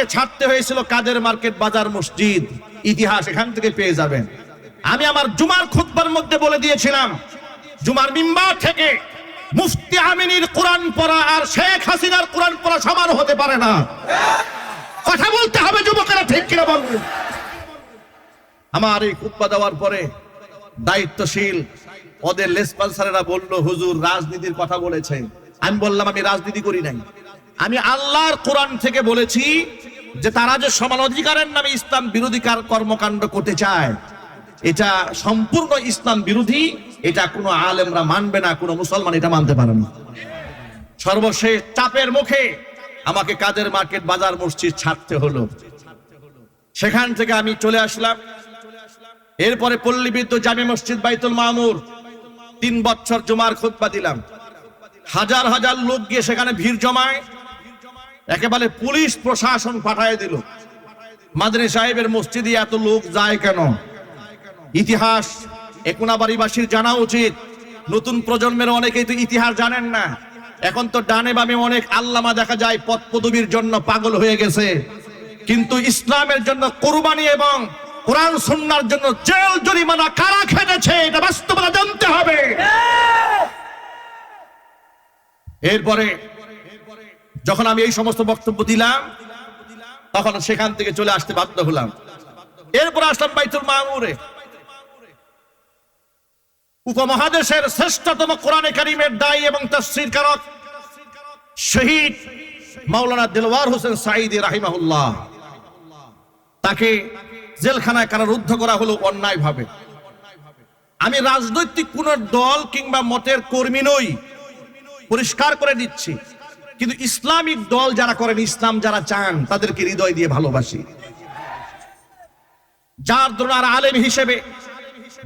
আমাকে ছাড়তে হয়েছিল কাদের মার্কেট বাজার মসজিদ। ইতিহাস এখান থেকে পেয়ে যাবেন। আমি আমার জুমার খুতবার মধ্যে বলে দিয়েছিলাম, জুমার মিম্বার থেকে মুফতি আমিনীর কোরআন পড়া আর শেখ হাসিনার কোরআন পড়া সমান হতে পারে না। কথা বলতে হবে যুবকেরা, ঠিক কিনা বলবেন আমার এই খুতবা দেওয়ার পরে দায়িত্বশীল ওদের লেসপালসারেরা বলল, হুজুর, রাজনীতির কথা বলেছেন। আমি বললাম, আমি রাজনীতি করি নাই। আমি আল্লাহর কোরআন থেকে বলেছি যে তারা যে সমান অধিকারের নামে ইসলাম বিরোধী কর্মকাণ্ড করতে চায়, এটা সম্পূর্ণ ইসলাম বিরোধী, এটা কোনো আলেমরা মানবে না, কোনো মুসলমান এটা মানতে পারে না। সর্বশেষ চাপের মুখে আমাকে কাদের মার্কেট বাজার মসজিদ ছাড়তে হলো। সেখান থেকে আমি চলে আসলাম। এরপরে পল্লীবিদ্যুৎ জামে মসজিদ বাইতুল মামুর তিন বছর জমার খুতবা দিলাম। হাজার হাজার লোক গিয়ে সেখানে ভিড় জমায়। একেবারে পুলিশ প্রশাসন পাঠায় দিল। মাদনী সাহেবের মসজিদে এত লোক যায় কেন? ইতিহাস একোনাবাড়িবাসীর জানা উচিত। নতুন প্রজন্মের অনেকেই তো ইতিহাস জানেন না। এখন তো ডানে বামে অনেক আল্লামা দেখা যায় পদ পদবীর জন্য পাগল হয়ে গেছে। কিন্তু ইসলামের জন্য কোরবানি এবং কোরআন সুন্নার জন্য জেল জরিমানা কারা খেটেছে এটা বাস্তবতা জানতে হবে। এরপরে যখন আমি এই সমস্ত বক্তব্য দিলাম, তখন সেখান থেকে চলে আসতে বাধ্য হলাম। এরপর আসলাম বাইতুল মামুরে। উপমহাদেশের শ্রেষ্ঠতম কোরআনে কারিমের দায়ী এবং তফসির কারক শহীদ মাওলানা দিলওয়ার হোসেন সাইদি রাহিমাহুল্লাহ। তাকে জেলখানায় কারারুদ্ধ করা হলো অন্যায় ভাবে আমি রাজনৈতিক কোন দল কিংবা মতের কর্মী নই, পরিষ্কার করে দিচ্ছি। কিন্তু ইসলামিক দল যারা করেন, ইসলাম যারা চান, তাদেরকে হৃদয় দিয়ে ভালোবাসি। যার দ্বারা আলেম হিসেবে,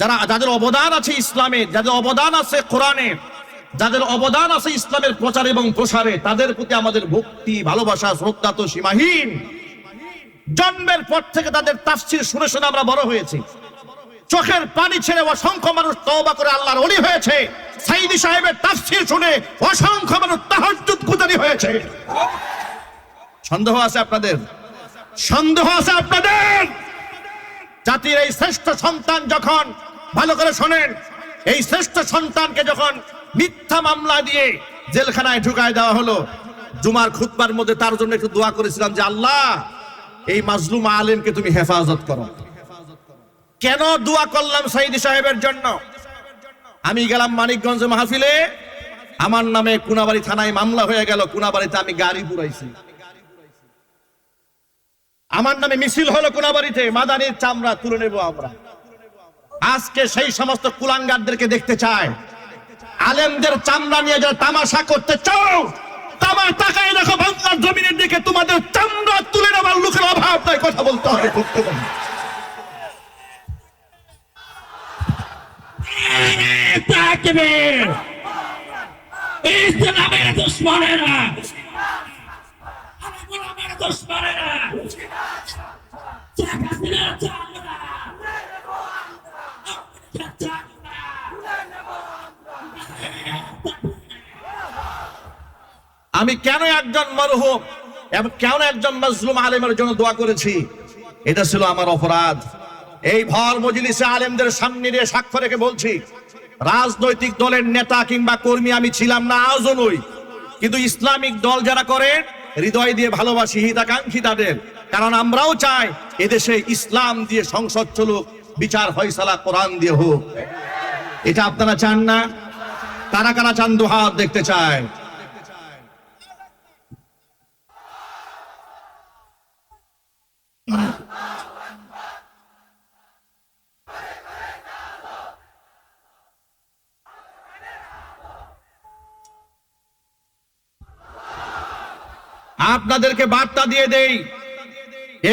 যারা, যাদের অবদান আছে ইসলামে, যাদের অবদান আছে কোরআনে, যাদের অবদান আছে ইসলামের প্রচার এবং প্রসারে, তাদের প্রতি আমাদের ভক্তি, ভালোবাসা, শ্রদ্ধা তো সীমাহীন। জন্মের পর থেকে তাদের তাফসির শুনে শুনে আমরা বড় হয়েছি। চোখের পানি ছেড়ে অসংখ্য মানুষ তওবা করে আল্লাহর অলি হয়েছে। সাইদি সাহেবের তাফসির শুনে অসংখ্য মানুষ তাহাজ্জুদ গুজারি হয়েছে। সন্দেহ আছে আপনাদের? সন্দেহ আছে আপনাদের? জাতির এই শ্রেষ্ঠ সন্তান যখন ভালো করে শোনেন, এই শ্রেষ্ঠ সন্তানকে যখন মিথ্যা মামলা দিয়ে জেলখানায় ঢুকায় দেওয়া হলো, জুমার খুতবার মধ্যে তার জন্য একটু দোয়া করেছিলাম যে, আল্লাহ, এই মাজলুম আলেমকে তুমি হেফাজত করো। কেন দোয়া করলাম সাইদি সাহেবের জন্য? আমি গেলাম মানিকগঞ্জ মাহফিলে। আমার নামে কুনাবাড়ি থানায় মামলা হয়ে গেল, কুনাবাড়িতে আমি গাড়ি পুরাইছি। আমার নামে মিছিল হলো কোনাবাড়িতে, মাদানির চামড়া তুলে নেব আমরা। আজকে সেই সমস্ত কুলাঙ্গারদেরকে দেখতে চায় আলেমদের চামড়া নিয়ে যারা তামাশা করতে চাও তামার টাকায় দেখো বাংলার জমিনের দিকে তোমাদের চামড়া তুলে নেবার লোকের অভাব তাই কথা বলতে হবে। তাকবীর ইসলামের দুশ্মনেরা। আমি কেন একজন মরহুম এবং কেন একজন মজলুম আলেমের জন্য দোয়া করেছি? এটা ছিল আমার অপরাধ। এই ভর মজলিসে আলেমদের সামনে দিয়ে সাক্ষ্য রেখে বলছি, রাজনৈতিক দলের নেতা কিংবা কর্মী আমি ছিলাম না, আজও নই। কিন্তু ইসলামিক দল যারা করে, হৃদয় দিয়ে ভালোবাসি, হিতাকাঙ্ক্ষী তাদের। কারণ আমরাও চাই এদেশে ইসলাম দিয়ে সংসদ চলুক, বিচার ফয়সালা কোরআন দিয়ে হোক। এটা আপনারা চান না? কারা কারা চান দুহাত দেখতে চায়? আপনাদেরকে বার্তা দিয়ে দেই।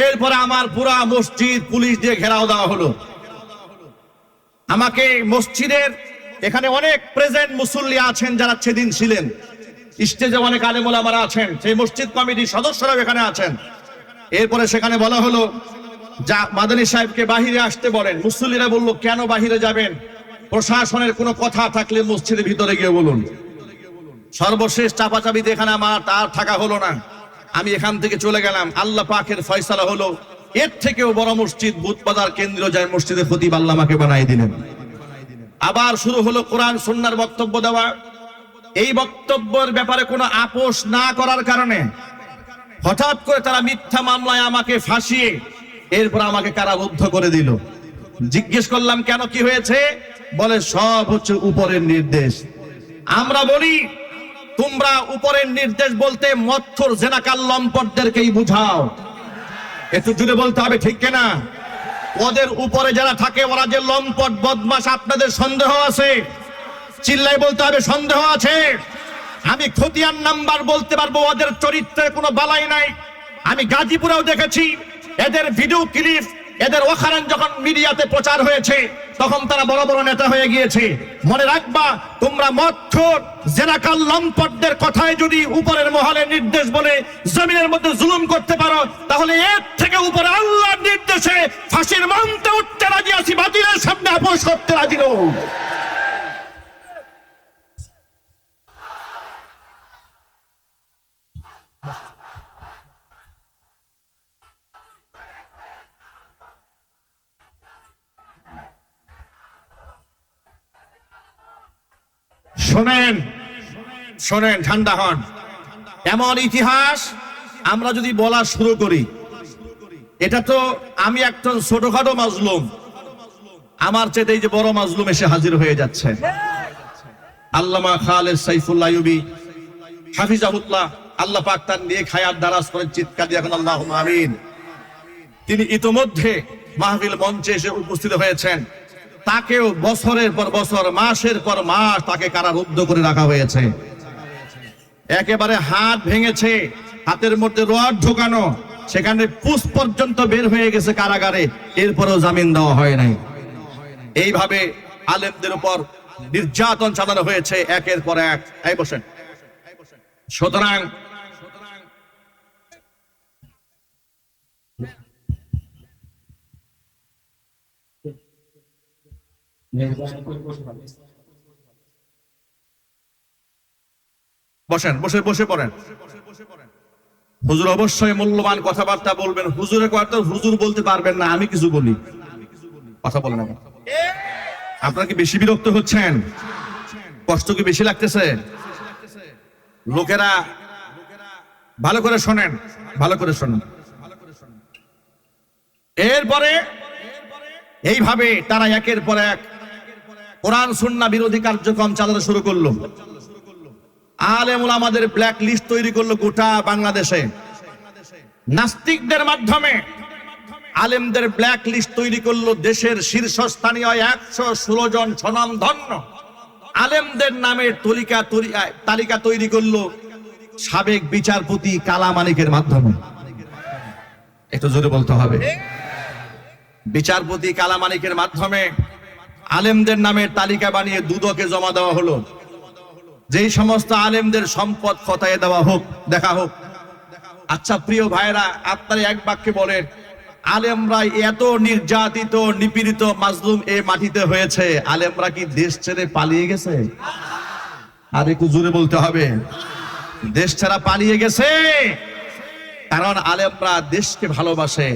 এরপরে আমার পুরা মসজিদ পুলিশ দিয়ে ঘেরাও দেওয়া হলো। আমাকে মসজিদের এখানে অনেক প্রেজেন্ট মুসল্লি আছেন যারা সেদিন ছিলেন। স্টেজে অনেক আলেমুল আমার আছেন। সেই মসজিদ কমিটির সদস্যরাও এখানে আছেন। এরপরে সেখানে বলা হলো, যা মাদানী সাহেবকে বাহিরে আসতে বলেন। মুসল্লিরা বলল, কেন বাহিরে যাবেন? প্রশাসনের কোনো কথা থাকলে মসজিদের ভিতরে গিয়ে বলুন। সর্বশেষ চাপাচাপিতে এখানে আমার তার থাকা হলো না। আমি এখান থেকে চলে গেলাম। আল্লাহ পাকের ফয়সালা হলো, এর থেকেও বড় মসজিদ বুধবাজার কেন্দ্রীয় যায় মসজিদে খতিব আল্লাহ আমাকে বানাই দিলেন। আবার শুরু হলো কোরআন সন্ন্যার বক্তব্য দেওয়া। এই বক্তব্যের ব্যাপারে কোনো আপোষ না করার কারণে হঠাৎ করে তারা মিথ্যা মামলায় আমাকে ফাঁসিয়ে এরপর আমাকে কারাবদ্ধ করে দিল। জিজ্ঞেস করলাম, কেন কি হয়েছে? বলে, সব হচ্ছে উপরের নির্দেশ। আমরা বলি তোমরা উপরের নির্দেশ বলতে মথর জেনাকাল লম্পটদেরকেই বুঝাও। একটু জুড়ে বলতে হবে, ঠিক কেনা? ওদের উপরে যারা থাকে, ওরা যে লম্পট বদমাস আপনাদের সন্দেহ আছে? চিল্লাই বলতে হবে, সন্দেহ আছে? আমি খতিয়ান নাম্বার বলতে পারব, ওদের চরিত্রের কোনো বালাই নাই। আমি গাজীপুরেও দেখেছি, এদের ভিডিও ক্লিপ এদের ওখানে যখন মিডিয়াতে প্রচার হয়েছে তখন তারা বড় বড় নেতা হয়ে গিয়েছে। মনে রাখবা, তোমরা মৎখর জেনাকাল, লম্পটদের কথায় যদি উপরের মহলের নির্দেশ বলে, জমিনের মধ্যে জুলুম করতে পারো, তাহলে এর থেকে উপরে আল্লাহর নির্দেশে ফাঁসির মন্ত্রে উঠতে রাজি আছি বাতিলের সামনে আপোষ করতে রাজি শোনেন শোনেন, ঠান্ডা হন। এমন ইতিহাস আমরা যদি বলা শুরু করি, এটা তো আমি একজন ছোটখাটো মাজলুম। আমার চেয়ে এই যে বড় মাজলুম এসে হাজির হয়ে যাচ্ছে। আল্লামা খালেদ সাইফুল্লাহ ইউবি হাফিজাহুল্লাহ, আল্লাহ পাক তার নিয়ে খায়াত দারাজ করেন, চিৎকার দিয়ে এখন আল্লাহ আমিন। তিনি ইতোমধ্যে মাহফিল মঞ্চে এসে উপস্থিত হয়েছেন। তাকেও বছরের পর বছর, মাসের পর মাস তাকে কারারুদ্ধ করে রাখা হয়েছে। একেবারে হাত ভেঙেছে, হাতের মধ্যে রড ঢোকানো, সেখানে পুষ পর্যন্ত বের হয়ে গেছে কারাগারে, এরপরেও জামিন দেওয়া হয় নাই। এইভাবে আলেমদের উপর নির্যাতন চালানো হয়েছে একের পর এক। এই বসেন। সুতরাং বসেন, বসে বসে পড়েন। হুজুর অবশ্যই মূল্যবান কথাবার্তা বলবেন। হুজুরের কথা হুজুর বলতে পারবেন না, আমি কিছু বলি। কথা বলেন। আপনারা কি বেশি বিরক্ত হচ্ছেন? কষ্ট কি বেশি লাগতেছে? লোকেরা ভালো করে শোনেন, ভালো করে শোনেন। এরপরে এইভাবে তারা একের পর এক কোরআন সুন্না বিরোধী কার্যক্রম চালাতে শুরু করল। আলেমুল আমাদের ব্ল্যাক লিস্ট তৈরি করল গোটা বাংলাদেশে। নাস্তিকদের মাধ্যমে আলেমদের ব্ল্যাক লিস্ট তৈরি করল দেশের শীর্ষস্থানীয় একশো ষোলো জন সনাম ধন্য আলেমদের নামের তালিকা তালিকা তৈরি করল সাবেক বিচারপতি কালা মানিকের মাধ্যমে। একটু জোরে বলতে হবে। বিচারপতি কালা মানিকের মাধ্যমে আলেমদের নামের তালিকা বানিয়ে দুদকে জমা দেওয়া হলো। যেই সমস্ত আলেমদের সম্পদ খতায় দেওয়া হোক, দেখা হোক। আচ্ছা প্রিয় ভাইরা আপনারা এক বাক্যে বলেন আলেমরা এত নির্যাতিত, নিপীড়িত, মাজলুম এ মাটিতে হয়েছে, আলেমরা কি দেশ ছেড়ে পালিয়ে গেছে? আর একটু জোরে বলতে হবে, দেশ ছাড়া পালিয়ে গেছে। কারণ আলেমরা দেশকে ভালোবাসে,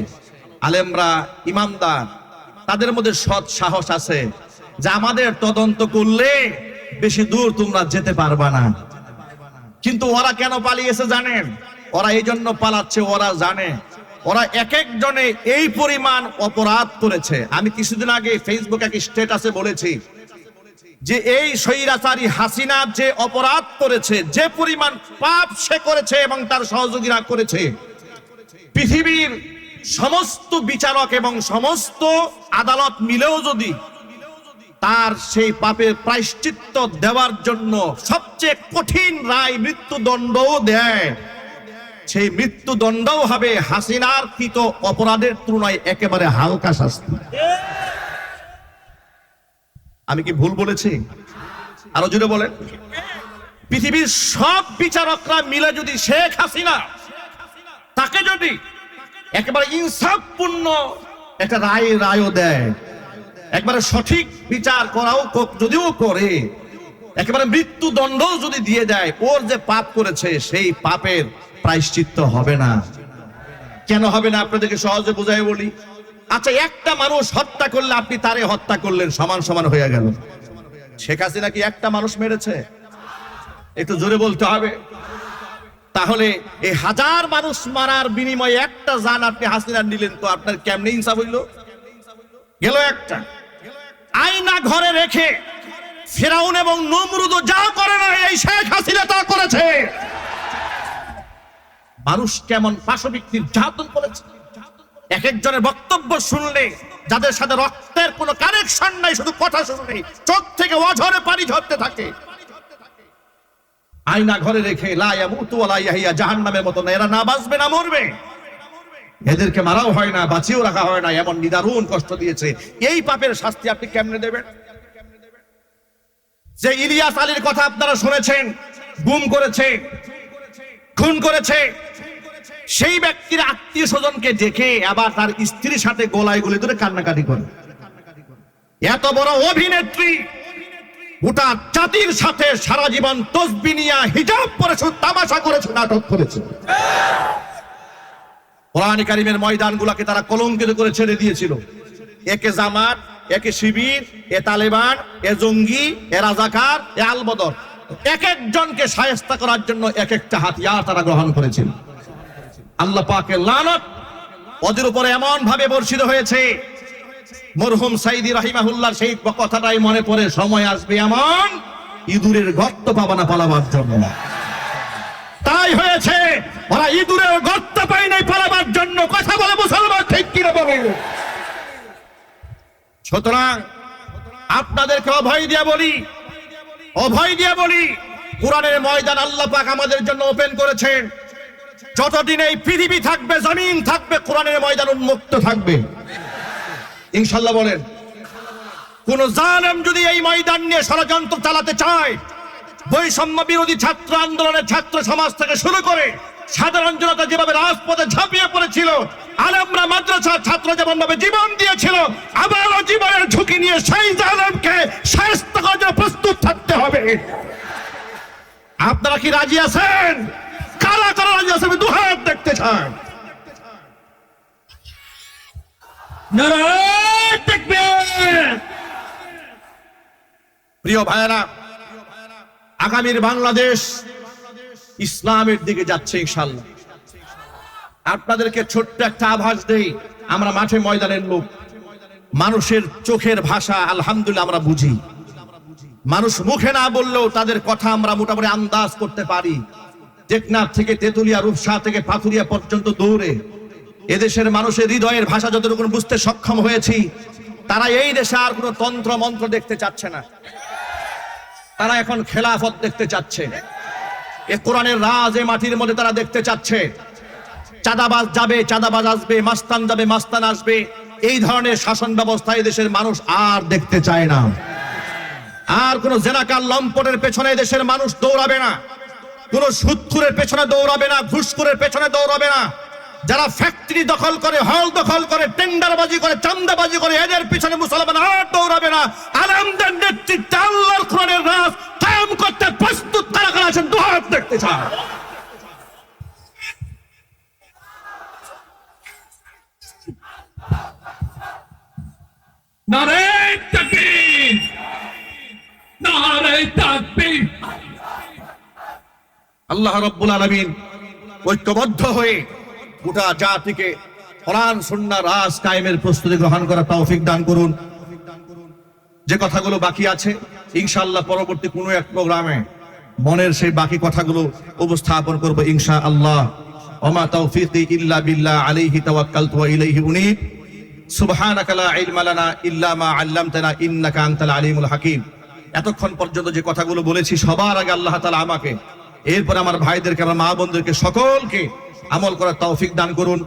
আলেমরা ইমানদার, তাদের মধ্যে সৎ সাহস আছে। যে আমাদের তদন্ত করলে বেশি দূর তোমরা যেতে পারবা না। কিন্তু ওরা কেন পালিয়েছে জানেন? ওরা এই জন্য পালাচ্ছে, ওরা জানে। ওরা এক একজনে এই পরিমাণ অপরাধ করেছে। আমি কিছুদিন আগে ফেসবুকে এক স্টেটাসে বলেছি যে এই স্বৈরাচারী হাসিনা যে অপরাধ করেছে, যে পরিমাণ পাপ সে করেছে এবং তার সহযোগীরা করেছে, পৃথিবীর সমস্ত বিচারক এবং সমস্ত আদালত মিলেও যদি তার সেই পাপের প্রায়শ্চিত্ত দেওয়ার জন্য সবচেয়ে কঠিন রায় মৃত্যুদণ্ডও দেয়। সেই মৃত্যুদণ্ডও হবে হাসিনার কৃত অপরাধের তুলনায় একেবারে হালকা শাস্তি। আমি কি ভুল বলেছি? আরও জুড়ে বলেন। পৃথিবীর সব বিচারকরা মিলে যদি শেখ হাসিনা তাকে যদি একেবারে ইনসাফপূর্ণ একটা রায়, রায়ও দেয় একবারে সঠিক বিচার করাও যদিও করে, একেবারে মৃত্যুদণ্ড যদি দিয়ে দেয়, ওর যে পাপ করেছে, সেই পাপের প্রায়শ্চিত্ত হবে না। কেন হবে না, আপনাদেরকে সহজে বুঝাই বলি। আচ্ছা একটা মানুষ হত্যা করলে আপনি তারে হত্যা করলেন, সমান সমান হয়ে গেল। শেখ হাসিনা কি একটা মানুষ মেরেছে? একটু জোরে বলতে হবে। তাহলে এই হাজার মানুষ মারার বিনিময়ে একটা জান আপনি হাসিনার নিলেন তো আপনার কেমনে ইনসাফ হইল? গেল একটা। আয়না ঘরে রেখে ফেরাউন এবং নমরুদ যা করে না, এই শেখ হাসিনা তা করেছে। মানুষ কেমন পাশবিক নির্যাতন করেছে। এক একজনের বক্তব্য শুনলে, যাদের সাথে রক্তের কোনো কানেকশন নাই, শুধু কথা শুনলে, চোখ থেকে অঝরে পানি ঝরতে থাকে। আয়না ঘরে রেখে লাইয়া মুতু লাইয়া জাহান নামের মতো এরা না বাঁচবে না মরবে। এদেরকে মারাও হয় না, বাঁচিয়েও রাখা হয় না, এমন নিদারুণ কষ্ট দিয়েছে। এই পাপের শাস্তি আপনি কেমনে দেবেন? যে ইলিয়াস আলীর কথা আপনারা শুনেছেন, গুম করেছে, খুন করেছে, সেই ব্যক্তির আত্মীয় স্বজনকে দেখে আবার তার স্ত্রীর সাথে গলায় গুলি ধরে কান্নাকাটি করে। এত বড় অভিনেত্রী গোটা জাতির সাথে সারা জীবন তসবি নিয়া হিজাব পরেছে তামাশা করেছে, নাটক করেছে। কোরআন কারিমের ময়দানগুলোকে তারা কলঙ্কিত করে ছেড়ে দিয়েছিল। একে জামাত একে শিবির, এ তালেবান, এ জঙ্গি, এ রাজাকার, এ আলবদর। এক একজনকে সায়স্তা করার জন্য এক একটা হাতিয়ার তারা গ্রহণ করেছিল। আল্লাহ পাকের লানত ওদের উপরে এমন ভাবে বর্ষিত হয়েছে। মরহুম সাইদি রাহিমাহুল্লাহ সেই কথাটাই মনে পড়ে, সময় আসবে এমন ইঁদুরের গর্ত পাবা না পালাবার জন্য তাই হয়েছে। ওরা ইঁদুরের গর্ত পায় নাই পালাবার জন্য। কথা বলে মুসলমান ঠিক কিনা বলে? সুতরাং আপনাদেরকে অভয় দিয়া বলি, অভয় দিয়া বলি, কোরআনের ময়দান আল্লাহ পাক আমাদের জন্য ওপেন করেছেন। যতদিন এই পৃথিবী থাকবে, জমিন থাকবে, কোরআনের ময়দান উন্মুক্ত থাকবে। ইনশাল্লাহ বলেন, কোন জালেম যদি এই ময়দান নিয়ে ষড়যন্ত্র চালাতে চায় বৈষম্য বিরোধী ছাত্র আন্দোলনের ছাত্র সমাজ থেকে শুরু করে সাধারণ জনতা যেভাবে রাজপথে ঝাঁপিয়ে পড়েছিল আলমরা মাদ্রাসার ছাত্র যেমন ভাবে জীবন দিয়েছিল, আবারও জীবনের ঝুঁকি নিয়ে সেই করার জন্য প্রস্তুত থাকতে হবে। আপনারা কি রাজি আছেন? কারা কারা রাজি আছেন দুহাত দেখতে চান? প্রিয় ভাইয়েরা আগামীর বাংলাদেশ ইসলামের দিকে যাচ্ছে ইনশাল্লাহ। আপনাদেরকে ছোট্ট একটা আভাস দেই, আমরা মাঠে ময়দানের লোক। মানুষের চোখের ভাষা আলহামদুলিল্লাহ আমরা বুঝি। মানুষ মুখে না বললেও তাদের কথা আমরা মোটামুটি আন্দাজ করতে পারি। টেকনাফ থেকে তেতুলিয়া, রূপসা থেকে পাথুরিয়া পর্যন্ত দৌড়ে। এদেশের মানুষের হৃদয়ের ভাষা যতটুকু বুঝতে সক্ষম হয়েছি, তারা এই দেশে আর কোনো তন্ত্র মন্ত্র দেখতে চাচ্ছে না। তারা এখন খেলাফত দেখতে চাচ্ছে। এ কোরআনের রাজ এ মাটির মধ্যে তারা দেখতে চাচ্ছে। চাঁদাবাজ যাবে, চাঁদাবাজ আসবে, মাস্তান যাবে, মাস্তান আসবে। এই ধরনের শাসন ব্যবস্থা দেশের মানুষ আর দেখতে চায় না। আর কোন জেনাকার লম্পটের পেছনে দেশের মানুষ দৌড়াবে না। কোন সুৎখুরের পেছনে দৌড়াবে না, ঘুষখুরের পেছনে দৌড়াবে না। যারা ফ্যাক্টরি দখল করে হল দখল করে টেন্ডারবাজি করে, চান্দাবাজি করে, এদের পিছনে মুসলমান আর দৌড়াবে না। আলমদের নেতৃত্বে আল্লাহর কোরআনের রাজ কায়েম করতে প্রস্তুত তারা কারা আছেন দুহাত দেখতে চান। নারায়ণ তাকবীর নারায়ণ তাকবীর। আল্লাহ রব্বুল আলমিন ঐক্যবদ্ধ হয়ে গোটা জাতিকে কোরআন, সুন্নাহ, রাজ কায়েমের প্রস্তুতি গ্রহণ করা তৌফিক দান করুন। যে কথাগুলো বাকি আছে, ইনশাআল্লাহ পরবর্তী কোনো এক প্রোগ্রামে মনের সেই বাকি কথাগুলো উপস্থাপন করব ইনশা আল্লাহ ওমা তৌফিকি ইল্লা বিল্লাহ আলাইহি তাওয়াক্কালতু ওয়া ইলাইহি উনীব। সুবহানাকা লা ইলমা লানা ইল্লা মা আল্লামতানা ইন্নাকা আনতাল আলিমুল হাকিম। এতক্ষণ পর্যন্ত যে কথাগুলো বলেছি, সবার আগে আল্লাহ তাআলা আমাকে এরপর আমার ভাইদেরকে আমার মা বন্ধুকে সকলকে আমল করার তৌফিক দান করুন।